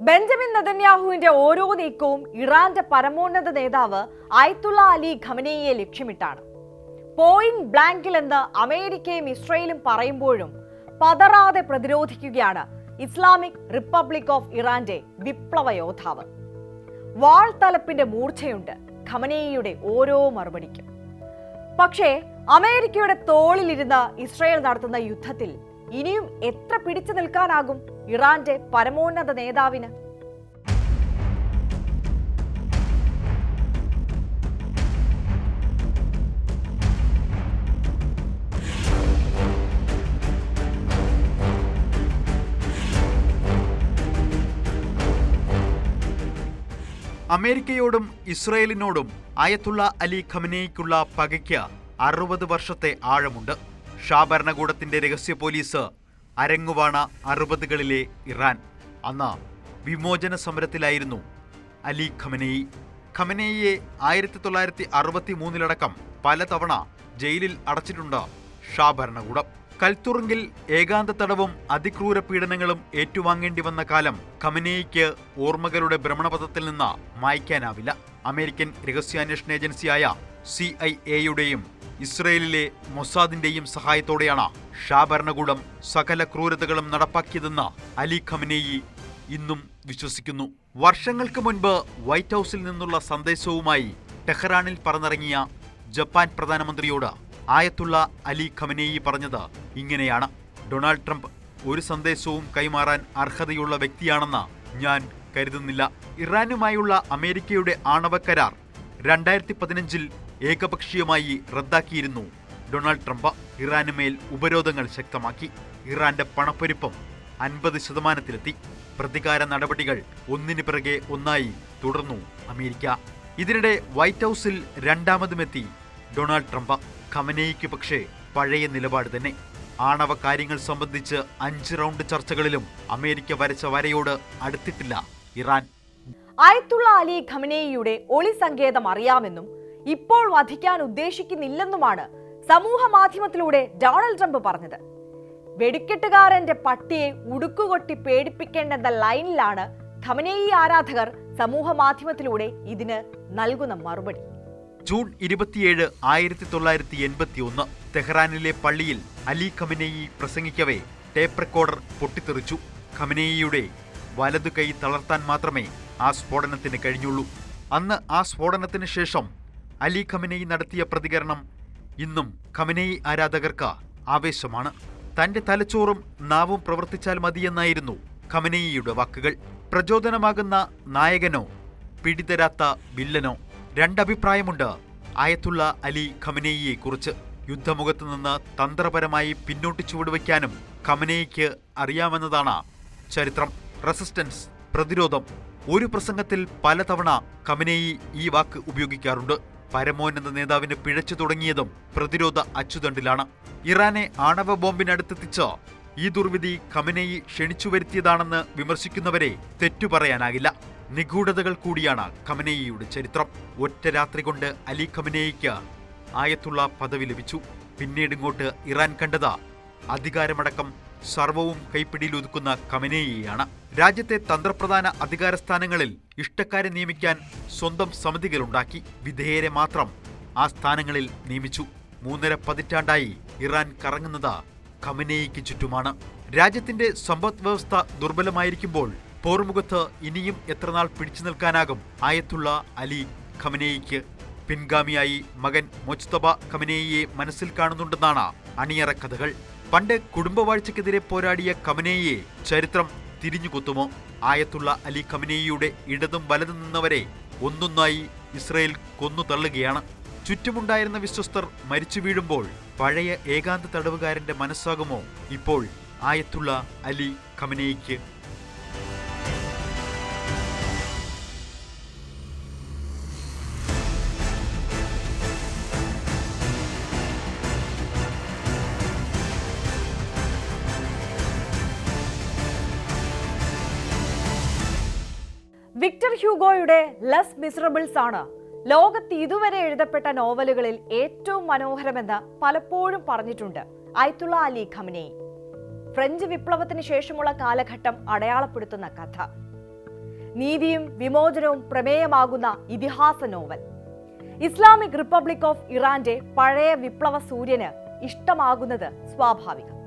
Benjamin നദന്യാഹുവിന്റെ ഓരോ നീക്കവും ഇറാന്റെ പരമോന്നത നേതാവ് ആയത്തുള്ള അലി ഖമനേയെ ലക്ഷ്യമിട്ടാണ്. പോയിന്റ് ബ്ലാങ്കിൽ എന്ന് അമേരിക്കയും ഇസ്രയേലും പറയുമ്പോഴും പതറാതെ പ്രതിരോധിക്കുകയാണ് ഇസ്ലാമിക് റിപ്പബ്ലിക് ഓഫ് ഇറാന്റെ വിപ്ലവ യോദ്ധാവ്. വാൾ തലപ്പിന്റെ മൂർച്ചയുണ്ട് ഖമനേയിയുടെ ഓരോ മറുപടിക്കും. പക്ഷേ അമേരിക്കയുടെ തോളിലിരുന്ന് ഇസ്രയേൽ നടത്തുന്ന യുദ്ധത്തിൽ ഇനിയും എത്ര പിടിച്ചു നിൽക്കാനാകും? ഇറാന്റെ പരമോന്നത നേതാവിന്. അമേരിക്കയോടും ഇസ്രയേലിനോടും അയത്തുള്ള അലി ഖമനേയ്ക്കുള്ള പകയ്ക്ക് അറുപത് വർഷത്തെ ആഴമുണ്ട്. ഷാ ഭരണകൂടത്തിന്റെ രഹസ്യ പോലീസ് അരങ്ങുവാണ അറുപതുകളിലെ ഇറാൻ. അന്ന് വിമോചന സമരത്തിലായിരുന്നു അലി ഖമനേയി. ഖമനേയിയെ ആയിരത്തി തൊള്ളായിരത്തി അറുപത്തി മൂന്നിലടക്കം പലതവണ ജയിലിൽ അടച്ചിട്ടുണ്ട് ഷാ ഭരണകൂടം. കൽത്തുറുങ്കിൽ ഏകാന്ത തടവും അതിക്രൂര പീഡനങ്ങളും ഏറ്റുവാങ്ങേണ്ടി വന്ന കാലം ഖമനേയിക്ക് ഓർമ്മകളുടെ ഭ്രമണപഥത്തിൽ നിന്ന് മായ്ക്കാനാവില്ല. അമേരിക്കൻ രഹസ്യാന്വേഷണ ഏജൻസിയായ സി ഐ എയുടെയും ഇസ്രയേലിലെ മൊസാദിന്റെയും സഹായത്തോടെയാണ് ഷാ ഭരണകൂടം സകല ക്രൂരതകളും നടപ്പാക്കിയതെന്ന് അലി ഖമനേയി ഇന്നും വിശ്വസിക്കുന്നു. വർഷങ്ങൾക്ക് മുൻപ് വൈറ്റ് ഹൗസിൽ നിന്നുള്ള സന്ദേശവുമായി ടെഹ്റാനിൽ പറന്നിറങ്ങിയ ജപ്പാൻ പ്രധാനമന്ത്രിയോട് ആയത്തുള്ള അലി ഖമനേയി പറഞ്ഞത് ഇങ്ങനെയാണ്. ഡൊണാൾഡ് ട്രംപ് ഒരു സന്ദേശവും കൈമാറാൻ അർഹതയുള്ള വ്യക്തിയാണെന്ന് ഞാൻ കരുതുന്നില്ല. ഇറാനുമായുള്ള അമേരിക്കയുടെ ആണവ കരാർ രണ്ടായിരത്തി പതിനഞ്ചിൽ ഏകപക്ഷീയമായി റദ്ദാക്കിയിരുന്നു. ഡൊണാൾഡ് ട്രംപ് ഇറാന് മേൽ ഉപരോധങ്ങൾ ശക്തമാക്കി. ഇറാന്റെ പണപ്പെരുപ്പം അൻപത് ശതമാനത്തിലെത്തി. പ്രതികാര നടപടികൾ ഒന്നിനു പിറകെ ഒന്നായി തുടർന്നു അമേരിക്ക. ഇതിനിടെ വൈറ്റ് ഹൌസിൽ രണ്ടാമതുമെത്തി ഡൊണാൾഡ് ട്രംപ്. ഖമനേയ്ക്ക് പക്ഷേ പഴയ നിലപാട് തന്നെ. ആണവ കാര്യങ്ങൾ സംബന്ധിച്ച് അഞ്ച് റൗണ്ട് ചർച്ചകളിലും അമേരിക്ക വരച്ച വരയോട് അടുത്തിട്ടില്ല ഇറാൻ. അയത്തുള്ള അലി ഖമനേയിയുടെ ഒളി സങ്കേതം അറിയാമെന്നും ഇപ്പോൾ വധിക്കാൻ ഉദ്ദേശിക്കുന്നില്ലെന്നുമാണ് സമൂഹ മാധ്യമത്തിലൂടെ ഡൊണാൾഡ് ട്രംപ് പറഞ്ഞത്. വെടിക്കെട്ടുകാരന്റെ പട്ടിയെ ഉടുക്കുകൊട്ടി പേടിപ്പിക്കേണ്ടെന്ന ലൈനിലാണ് ഖമനേയി ആരാധകർ സമൂഹ മാധ്യമത്തിലൂടെ ഇതിന് നൽകുന്ന മറുപടി. ജൂൺ ഇരുപത്തിയേഴ് ആയിരത്തി തൊള്ളായിരത്തി എൺപത്തി ഒന്ന് തെഹ്റാനിലെ പള്ളിയിൽ അലി ഖമനേയി പ്രസംഗിക്കവേ ടേപ്പ് റെക്കോർഡർ പൊട്ടിത്തെറിച്ചു. ഖമനേയിയുടെ വലതു കൈ തളർത്താൻ മാത്രമേ ആ സ്ഫോടനത്തിന് കഴിഞ്ഞുള്ളൂ. അന്ന് ആ സ്ഫോടനത്തിന് ശേഷം അലി ഖമനയി നടത്തിയ പ്രതികരണം ഇന്നും ഖമനയി ആരാധകർക്ക് ആവേശമാണ്. തന്റെ തലച്ചോറും നാവും പ്രവർത്തിച്ചാൽ മതിയെന്നായിരുന്നു ഖമനയിയുടെ വാക്കുകൾ. പ്രചോദനമാകുന്ന നായകനോ പിടിതരാത്ത വില്ലനോ രണ്ടഭിപ്രായമുണ്ട് ആയത്തുള്ള അലി ഖമനയിയെക്കുറിച്ച്. യുദ്ധമുഖത്ത് നിന്ന് തന്ത്രപരമായി പിന്നോട്ട് ചുവടുവയ്ക്കാനും ഖമനയിക്ക് അറിയാമെന്നതാണ് ചരിത്രം. റെസിസ്റ്റൻസ് പ്രതിരോധം ഒരു പ്രസംഗത്തിൽ പലതവണ ഖമനയി ഈ വാക്ക് ഉപയോഗിക്കാറുണ്ട്. പരമോന്നത നേതാവിന് പിഴച്ചു തുടങ്ങിയതും പ്രതിരോധ അച്ചുതണ്ടിലാണ്. ഇറാനെ ആണവ ബോംബിനടുത്തെത്തിച്ച് ഈ ദുർവിധി ഖമനേയി ക്ഷണിച്ചു വരുത്തിയതാണെന്ന് വിമർശിക്കുന്നവരെ തെറ്റു പറയാനാകില്ല. നിഗൂഢതകൾ കൂടിയാണ് ഖമനേയിയുടെ ചരിത്രം. ഒറ്റ രാത്രി കൊണ്ട് അലി ഖമനേയിക്ക് ആയത്തുള്ള പദവി ലഭിച്ചു. പിന്നീട് ഇങ്ങോട്ട് ഇറാൻ കണ്ടത് അധികാരമടക്കം സർവവും കൈപ്പിടിയിലൊതുക്കുന്ന ഖമനേയിയാണ്. രാജ്യത്തെ തന്ത്രപ്രധാന അധികാര സ്ഥാനങ്ങളിൽ ഇഷ്ടക്കാരെ നിയമിക്കാൻ സ്വന്തം സമിതികളുണ്ടാക്കി വിധേയരെ മാത്രം ആ സ്ഥാനങ്ങളിൽ നിയമിച്ചു. മൂന്നര പതിറ്റാണ്ടായി ഇറാൻ കറങ്ങുന്നത് ഖമനേയിക്ക് ചുറ്റുമാണ്. രാജ്യത്തിന്റെ സമ്പദ് വ്യവസ്ഥ ദുർബലമായിരിക്കുമ്പോൾ പോർമുഖത്ത് ഇനിയും എത്രനാൾ പിടിച്ചു നിൽക്കാനാകും ആയത്തുള്ള അലി ഖമനേയിക്ക്. പിൻഗാമിയായി മകൻ മൊജ്തബ ഖമനേയിയെ മനസ്സിൽ കാണുന്നുണ്ടെന്നാണ് അണിയറ കഥകൾ. പണ്ട് കുടുംബവാഴ്ചയ്ക്കെതിരെ പോരാടിയ ഖമനേയിയെ ചരിത്രം തിരിഞ്ഞുകൊത്തുമോ? ആയത്തുള്ള അലി ഖമനേയിയുടെ ഇടതും വലതും നിന്നവരെ ഒന്നൊന്നായി ഇസ്രയേൽ കൊന്നു തള്ളുകയാണ്. ചുറ്റുമുണ്ടായിരുന്ന വിശ്വസ്തർ മരിച്ചു വീഴുമ്പോൾ പഴയ ഏകാന്ത തടവുകാരന്റെ മനസ്സാകുമോ ഇപ്പോൾ ആയത്തുള്ള അലി ഖമനേയിക്ക്? വിക്ടർ ഹ്യൂഗോയുടെ ലെസ് മിസറബിൾസ് ആണ്. ലോകത്ത് ഇതുവരെ എഴുതപ്പെട്ട നോവലുകളിൽ ഏറ്റവും മനോഹരമെന്ന് പലപ്പോഴും പറഞ്ഞിട്ടുണ്ട് അയത്തുള്ള അലി ഖമനേയി ഫ്രഞ്ച് വിപ്ലവത്തിന് ശേഷമുള്ള കാലഘട്ടം അടയാളപ്പെടുത്തുന്ന കഥ. നീതിയും വിമോചനവും പ്രമേയമാകുന്ന ഇതിഹാസ നോവൽ. ഇസ്ലാമിക് റിപ്പബ്ലിക് ഓഫ് ഇറാന്റെ പഴയ വിപ്ലവ സൂര്യന് ഇഷ്ടമാകുന്നത് സ്വാഭാവികം.